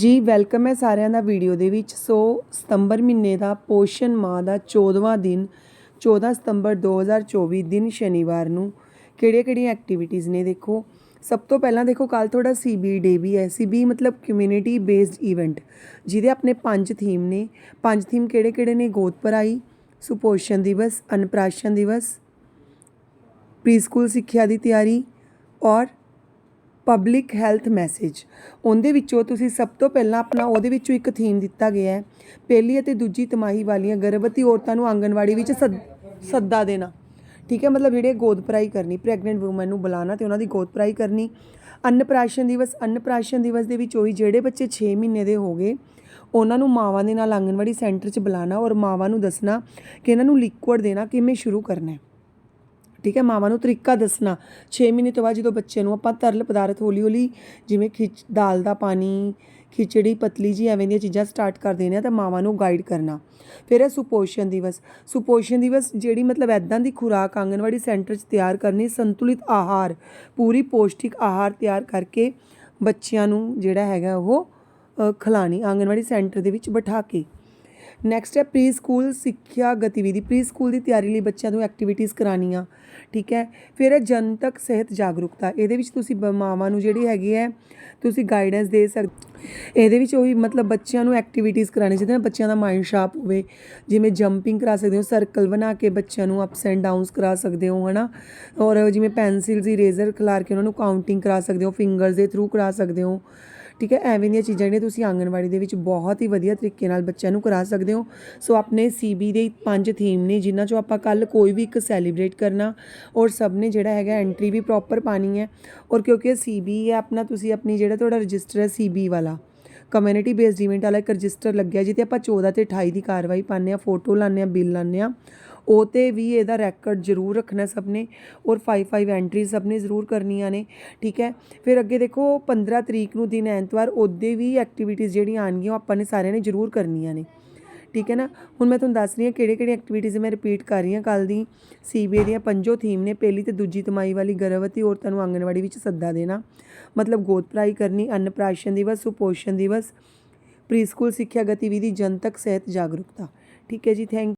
ਜੀ ਵੈਲਕਮ ਹੈ ਸਾਰਿਆਂ ਦਾ ਵੀਡੀਓ ਦੇ ਵਿੱਚ। ਸੋ, ਸਤੰਬਰ ਮਹੀਨੇ ਦਾ ਪੋਸ਼ਣ ਮਾਹ ਦਾ 14ਵਾਂ ਦਿਨ 14 ਸਤੰਬਰ 2024 ਦਿਨ ਸ਼ਨੀਵਾਰ ਨੂੰ ਕਿਹੜੀਆਂ ਕਿਹੜੀਆਂ ਐਕਟੀਵਿਟੀਜ਼ ਨੇ ਦੇਖੋ? ਸਭ ਤੋਂ ਪਹਿਲਾਂ ਦੇਖੋ ਕੱਲ ਤੁਹਾਡਾ ਸੀਬੀ ਡੇ ਵੀ ਹੈ। ਸੀਬੀ ਮਤਲਬ ਕਮਿਊਨਿਟੀ ਬੇਸਡ ਇਵੈਂਟ ਜਿਹਦੇ ਆਪਣੇ ਪੰਜ ਥੀਮ ਨੇ। ਪੰਜ ਥੀਮ ਕਿਹੜੇ ਕਿਹੜੇ ਨੇ? ਗੋਦ ਭਰਾਈ ਸੁਪੋਸ਼ਣ ਦਿਵਸ, ਅਨਪ੍ਰਾਸ਼ਨ ਦਿਵਸ ਪ੍ਰੀਸਕੂਲ ਸਿੱਖਿਆ ਦੀ ਤਿਆਰੀ ਔਰ ਪਬਲਿਕ ਹੈਲਥ ਮੈਸੇਜ ਉਹਦੇ ਵਿੱਚੋਂ ਤੁਸੀਂ ਸਭ ਤੋਂ ਪਹਿਲਾਂ ਆਪਣਾ ਉਹਦੇ ਵਿੱਚੋਂ ਇੱਕ ਥੀਮ ਦਿੱਤਾ ਗਿਆ ਹੈ। ਪਹਿਲੀ ਅਤੇ ਦੂਜੀ ਤਿਮਾਹੀ ਵਾਲੀਆਂ ਗਰਭਵਤੀ ਔਰਤਾਂ ਨੂੰ ਆਂਗਣਵਾੜੀ ਵਿੱਚ ਸੱਦ- ਸੱਦਾ ਦੇਣਾ। ਠੀਕ ਹੈ, ਮਤਲਬ ਜਿਹੜੇ ਗੋਦਪਰਾਈ ਕਰਨੀ ਪ੍ਰੈਗਨੈਂਟ ਔਮਨ ਨੂੰ ਬੁਲਾਣਾ ਤੇ ਉਹਨਾਂ ਦੀ ਗੋਦਪਰਾਈ ਕਰਨੀ। ਅੰਨਪ੍ਰਾਸ਼ਨ ਦਿਵਸ ਅੰਨਪ੍ਰਾਸ਼ਨ ਦਿਵਸ ਦੇ ਵਿੱਚ ਉਹੀ ਜਿਹੜੇ ਬੱਚੇ 6 ਮਹੀਨੇ ਦੇ ਹੋ ਗਏ, ਉਹਨਾਂ ਨੂੰ ਮਾਵਾਂ ਦੇ ਨਾਲ ਆਂਗਣਵਾੜੀ ਸੈਂਟਰ 'ਚ ਬੁਲਾਣਾ ਔਰ ਮਾਵਾਂ ਨੂੰ ਦੱਸਣਾ ਕਿ ਇਹਨਾਂ ਨੂੰ ਲਿਕੁਇਡ ਦੇਣਾ ਕਿਵੇਂ ਸ਼ੁਰੂ ਕਰਨਾ ਹੈ। ਠੀਕ ਹੈ ਮਾਵਾਂ ਨੂੰ ਤਰੀਕਾ ਦੱਸਣਾ। 6 ਮਹੀਨੇ ਤੋਂ ਬਾਅਦ ਜਦੋਂ ਬੱਚੇ ਨੂੰ ਆਪਾਂ ਤਰਲ ਪਦਾਰਥ ਹੌਲੀ ਹੌਲੀ ਜਿਵੇਂ ਖਿਚ ਦਾਲ ਦਾ ਪਾਣੀ ਖਿਚੜੀ ਪਤਲੀ ਜੀ ਐਵੇਂ ਦੀਆਂ ਚੀਜ਼ਾਂ ਸਟਾਰਟ ਕਰ ਦੇਣੇ ਆ ਤਾਂ ਮਾਵਾਂ ਨੂੰ ਗਾਈਡ ਕਰਨਾ। ਫਿਰ ਹੈ ਸੁਪੋਸ਼ਣ ਦਿਵਸ। ਸੁਪੋਸ਼ਣ ਦਿਵਸ ਜਿਹੜੀ ਮਤਲਬ ਐਦਾਂ ਦੀ ਖੁਰਾਕ ਆਂਗਣਵਾੜੀ ਸੈਂਟਰ 'ਚ ਤਿਆਰ ਕਰਨੀ ਸੰਤੁਲਿਤ ਆਹਾਰ ਪੂਰੀ ਪੌਸ਼ਟਿਕ ਆਹਾਰ ਤਿਆਰ ਕਰਕੇ ਬੱਚਿਆਂ ਨੂੰ ਜਿਹੜਾ ਹੈਗਾ ਉਹ ਅ, ਖਿਲਾਣੀ ਆਂਗਣਵਾੜੀ ਸੈਂਟਰ ਦੇ ਵਿੱਚ ਬਿਠਾ ਕੇ। ਨੈਕਸਟ ਹੈ ਪ੍ਰੀ ਸਕੂਲ ਸਿੱਖਿਆ ਗਤੀਵਿਧੀ। ਪ੍ਰੀ ਸਕੂਲ ਦੀ ਤਿਆਰੀ ਲਈ ਬੱਚਿਆਂ ਨੂੰ ਐਕਟੀਵਿਟੀਜ਼ ਕਰਾਉਣੀਆਂ, ਠੀਕ ਹੈ? ਫਿਰ ਹੈ ਜਨਤਕ ਸਿਹਤ ਜਾਗਰੂਕਤਾ। ਇਹਦੇ ਵਿੱਚ ਤੁਸੀਂ ਬ- ਮਾਵਾਂ ਨੂੰ ਜਿਹੜੀ ਹੈਗੀ ਹੈ, ਤੁਸੀਂ ਗਾਈਡੈਂਸ ਦੇ ਸਕਦੇ ਇਹਦੇ ਵਿੱਚ ਉਹੀ ਮਤਲਬ ਬੱਚਿਆਂ ਨੂੰ ਐਕਟੀਵਿਟੀਜ਼ ਕਰਾਉਣੀਆਂ ਜਿਹਦੇ ਨਾਲ ਬੱਚਿਆਂ ਦਾ ਮਾਈਂਡ ਸ਼ਾਰਪ ਹੋਵੇ। ਜਿਵੇਂ ਜੰਪਿੰਗ ਕਰਾ ਸਕਦੇ ਹੋ ਸਰਕਲ ਬਣਾ ਕੇ ਬੱਚਿਆਂ ਨੂੰ ਅਪਸ ਐਂਡ ਡਾਊਨਸ ਕਰਾ ਸਕਦੇ ਹੋ, ਹਨਾ? ਔਰ ਜਿਵੇਂ ਪੈਨਸਿਲਸ ਇਰੇਜ਼ਰ ਖਿਲਾਰ ਕੇ ਉਹਨਾਂ ਨੂੰ ਕਾਊਂਟਿੰਗ ਕਰਾ ਸਕਦੇ ਹੋ ਫਿੰਗਰਸ ਦੇ ਥਰੂ ਕਰਾ ਸਕਦੇ ਹੋ। ਠੀਕ ਹੈ, ਐਵੇਂ ਦੀਆਂ ਚੀਜ਼ਾਂ ਜਿਹੜੀਆਂ ਤੁਸੀਂ ਆਂਗਣਵਾੜੀ ਦੇ ਵਿੱਚ ਬਹੁਤ ਹੀ ਵਧੀਆ ਤਰੀਕੇ ਨਾਲ ਬੱਚਿਆਂ ਨੂੰ ਕਰਾ ਸਕਦੇ ਹੋ। ਸੋ ਆਪਣੇ ਸੀਬੀ ਦੇ ਪੰਜ ਥੀਮ ਨੇ, ਜਿਨ੍ਹਾਂ ਚੋਂ ਆਪਾਂ ਕੱਲ ਕੋਈ ਵੀ ਇੱਕ ਸੈਲੀਬ੍ਰੇਟ ਕਰਨਾ ਔਰ ਸਭ ਨੇ ਜਿਹੜਾ ਹੈਗਾ ਐਂਟਰੀ ਵੀ ਪ੍ਰੋਪਰ ਪਾਣੀ ਹੈ। ਔਰ ਕਿਉਂਕਿ ਸੀਬੀ ਹੈ, ਆਪਣਾ ਤੁਸੀਂ ਆਪਣੀ ਜਿਹੜਾ ਤੁਹਾਡਾ ਰਜਿਸਟਰ ਹੈ ਸੀਬੀ ਵਾਲਾ ਕਮਿਊਨਿਟੀ ਬੇਸਡ ਇਵੈਂਟ ਵਾਲਾ ਇੱਕ ਰਜਿਸਟਰ ਲੱਗਿਆ ਜਿੱਤੇ ਆਪਾਂ 14 ਤੇ 28 ਦੀ ਕਾਰਵਾਈ ਪਾਉਂਦੇ ਆ ਫੋਟੋ ਲਾਉਂਦੇ ਆ ਬਿੱਲ ਲਾਉਂਦੇ ਆ ਉਹ 'ਤੇ ਵੀ ਇਹਦਾ ਰੈਕੋਰਡ ਜ਼ਰੂਰ ਰੱਖਣਾ ਸਭ ਨੇ ਔਰ 5-5 ਐਂਟਰੀ ਸਭ ਨੇ ਜ਼ਰੂਰ ਕਰਨੀਆਂ ਨੇ, ਠੀਕ ਹੈ? ਫਿਰ ਅੱਗੇ ਦੇਖੋ 15 ਤਰੀਕ ਨੂੰ ਦਿਨ ਐਤਵਾਰ ਉਹਦੇ ਵੀ ਐਕਟੀਵਿਟੀਜ਼ ਜਿਹੜੀਆਂ ਆਣਗੀਆਂ ਉਹ ਆਪਾਂ ਨੇ ਸਾਰਿਆਂ ਨੇ ਜ਼ਰੂਰ ਕਰਨੀਆਂ ਨੇ, ਠੀਕ ਹੈ ਨਾ? ਹੁਣ ਮੈਂ ਤੁਹਾਨੂੰ ਦੱਸ ਰਹੀ ਹਾਂ ਕਿਹੜੇ ਕਿਹੜੇ ਐਕਟੀਵਿਟੀਜ਼ ਮੈਂ ਰਿਪੀਟ ਕਰ ਰਹੀ ਹਾਂ ਕੱਲ ਦੀ ਸੀਬੀਏ ਦੀਆਂ ਪੰਜੋ ਥੀਮ ਨੇ, ਪਹਿਲੀ ਤੇ ਦੂਜੀ ਤਿਮਾਹੀ ਵਾਲੀ ਗਰਭਵਤੀ ਔਰਤਾਂ ਨੂੰ ਆਂਗਣਵਾੜੀ ਵਿੱਚ ਸੱਦਾ ਦੇਣਾ, ਮਤਲਬ ਗੋਦ ਭਰਾਈ ਕਰਨੀ, ਅੰਨਪ੍ਰਾਸ਼ਨ ਦਿਵਸ, ਸੁਪੋਸ਼ਣ ਦਿਵਸ, ਪ੍ਰੀਸਕੂਲ ਸਿੱਖਿਆ ਗਤੀਵਿਧੀ, ਜਨਤਕ ਸਿਹਤ ਜਾਗਰੂਕਤਾ, ਠੀਕ ਹੈ ਜੀ ਥੈਂਕ